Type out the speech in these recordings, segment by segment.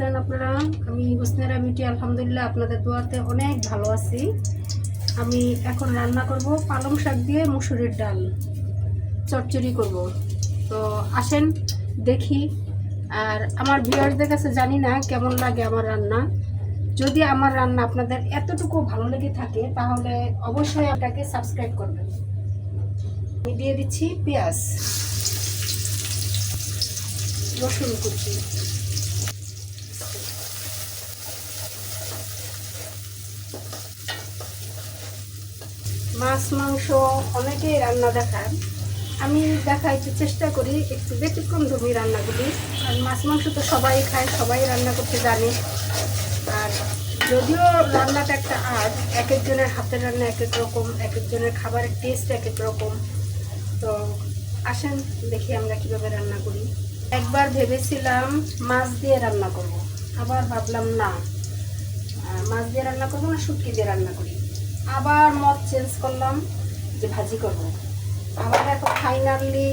আছেন আপনারা? আমি হুসনেরা বিউটি আলহামদুলিল্লাহ আপনাদের দোয়াতে অনেক ভালো আছি। আমি এখন রান্না করব পালং শাক দিয়ে মুসুরির ডাল। চচ্চড়ি করব। তো আসেন, দেখি। আর আমার ভিউয়ার্সদের কাছে জানি না কেমন লাগে আমার রান্না। যদি আমার রান্না আপনাদের এতটুকু ভালো লেগে থাকে, তাহলে অবশ্যই আপনাকে সাবস্ক্রাইব করবেন। আমি দিয়ে দিচ্ছি পেঁয়াজ, রসুন কুচি। মাছ, মাংস অনেকেই রান্না দেখান আমি দেখাইতে চেষ্টা করি একটু ব্যতিক্রম ধর্মী রান্নাগুলি। আর মাছ, মাংস তো সবাই খায়, সবাই রান্না করতে জানে। আর যদিও রান্নাটা একটা আর্ট এক একজনের হাতের রান্না এক এক রকম এক একজনের খাবারের টেস্ট এক এক রকম। তো আসেন, দেখি আমরা কীভাবে রান্না করি। একবার ভেবেছিলাম মাছ দিয়ে রান্না করব। আবার ভাবলাম না। মাছ দিয়ে রান্না করব না, শুটকি দিয়ে রান্না করি? আবার মত চেঞ্জ করলাম যে ভাজি করব। আবার এখন ফাইনালি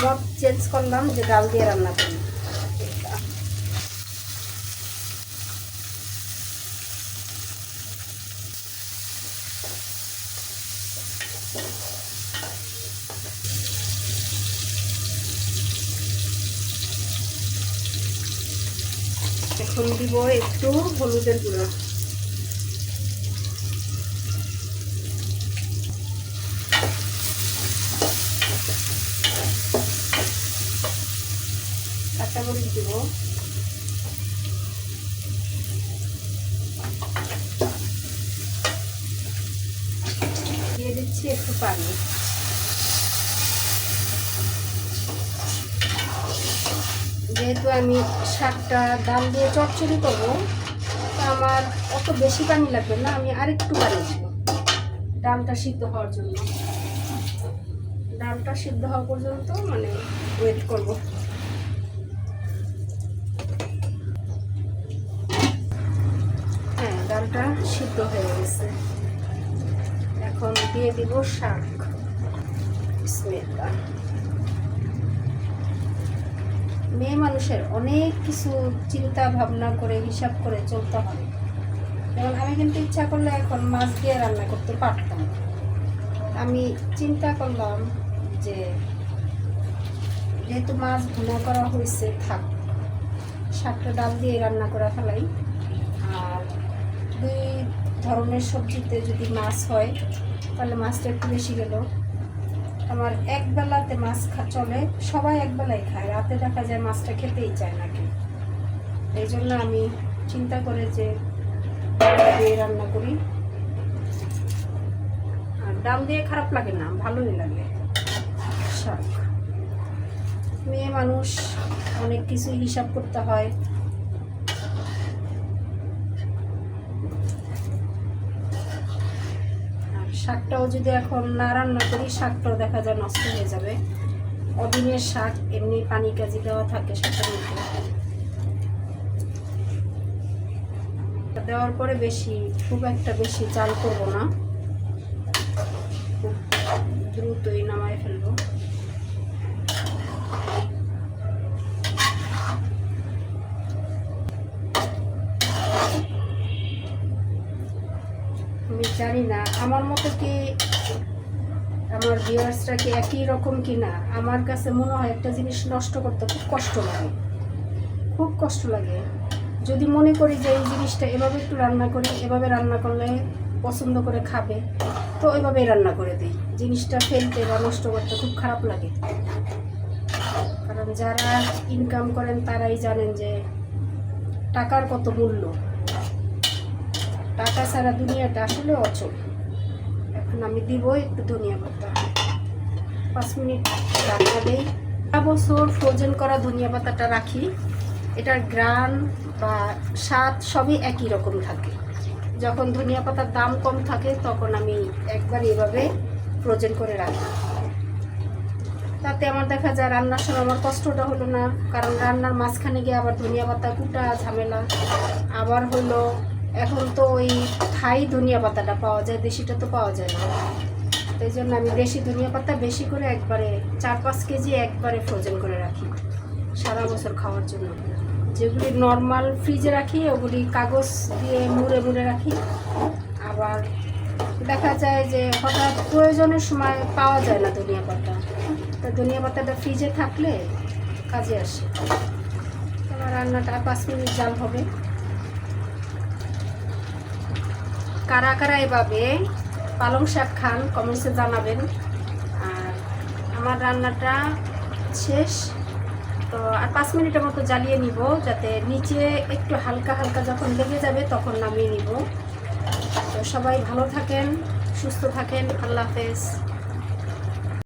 মত চেঞ্জ করলাম যে ডাল দিয়ে রান্না করি এখন দিব একটু হলুদের গুঁড়ো কাঁচা মরিচ দিব দিয়ে দিচ্ছি একটু পানি। যেহেতু আমি শাকটা ডাল দিয়ে চচ্চড়ি করব, তো আমার অত বেশি পানি লাগবে না, আমি আরেকটু পানি দিব। ডালটা সিদ্ধ হওয়ার জন্য। ডালটা সিদ্ধ হওয়া পর্যন্ত মানে ওয়েট করব হ্যাঁ ডালটা সিদ্ধ হয়ে গেছে। এখন দিয়ে দিব শাক। মেয়ে মানুষের অনেক কিছু চিন্তা ভাবনা করে, হিসাব করে চলতে হয়। যেমন আমি কিন্তু ইচ্ছা করলে এখন মাছ দিয়ে রান্না করতে পারতাম। আমি চিন্তা করলাম যে যেহেতু মাছ ভুনা করা হয়েছে, থাক, শাকটা ডাল দিয়ে রান্না করা ফেলাই। দুই ধরনের সবজিতে যদি মাছ হয়, তাহলে মাছটা একটু বেশি গেল। আমার এক বেলাতে মাছ খা চলে, সবাই এক বেলায় খায়। রাতে দেখা যায় মাছটা খেতেই চায় না কেউ। এই জন্য আমি চিন্তা করে যে রান্না করি। আর ডাল দিয়ে খারাপ লাগে না, ভালোই লাগে। শাক। মেয়ে মানুষ, অনেক কিছু হিসাব করতে হয় আর শাকটাও যদি এখন না রান্না করি, শাকটাও দেখা যায় নষ্ট হয়ে যাবে। অদিনের শাক, এমনি পানি কাজি দেওয়া থাকে শাকের মধ্যে। দেওয়ার পরে বেশি, খুব একটা বেশি চাল করব না। খুব দ্রুতই নামায় ফেলব। আমি জানি না। আমার মতো কি আমার ভিউয়ার্সরা কি একই রকম কি না? আমার কাছে মনে হয় একটা জিনিস নষ্ট করতে খুব কষ্ট লাগে। খুব কষ্ট লাগে। যদি মনে করি যে এই জিনিসটা এভাবে একটু রান্না করি, এভাবে রান্না করলে পছন্দ করে খাবে, তো এভাবেই রান্না করে দিই। জিনিসটা ফেলতে বা নষ্ট করতে খুব খারাপ লাগে। কারণ যারা ইনকাম করেন তারাই জানেন যে টাকার কত মূল্য। টাকা ছাড়া দুনিয়াটা আসলে অচল। এখন আমি দিব একটু ধনিয়া পাতা। পাঁচ মিনিট রান্না দেই। বছর ফ্রোজেন করা ধনিয়া পাতাটা রাখি। এটার গ্রান বা স্বাদ সবই একই রকম থাকে। যখন ধনিয়া পাতার দাম কম থাকে, তখন আমি একবার এভাবে ফ্রোজেন করে রাখি। তাতে আমার দেখা যায় রান্নার সময় আমার কষ্টটা হলো না। কারণ রান্নার মাঝখানে গিয়ে আবার ধনিয়া পাতা কুটা, ঝামেলা। আবার হলো এখন তো ওই থাই ধনিয়া পাতাটা পাওয়া যায়, দেশিটা তো পাওয়া যায় না। তাই জন্য আমি দেশি ধনিয়া পাতা বেশি করে একবারে চার পাঁচ কেজি একবারে ফ্রোজেন করে রাখি, সারা বছর খাওয়ার জন্য। যেগুলি নর্মাল ফ্রিজে রাখি, ওগুলি কাগজ দিয়ে মুড়ে মুড়ে রাখি। আবার দেখা যায় যে হঠাৎ প্রয়োজনের সময় পাওয়া যায় না ধনিয়া পাতা। তা ধনিয়া পাতাটা ফ্রিজে থাকলে কাজে আসে। আমার রান্নাটা পাঁচ মিনিট জাল হবে। কারা কারা এভাবে পালং শাক খান, কমেন্টসে জানাবেন। আর আমার রান্নাটা শেষ। তো আর পাঁচ মিনিটের মতো জ্বালিয়ে নিব, যাতে নিচে একটু হালকা হালকা যখন লেগে যাবে তখন নামিয়ে নিব। তো সবাই ভালো থাকেন, সুস্থ থাকেন। আল্লাহ হাফেজ।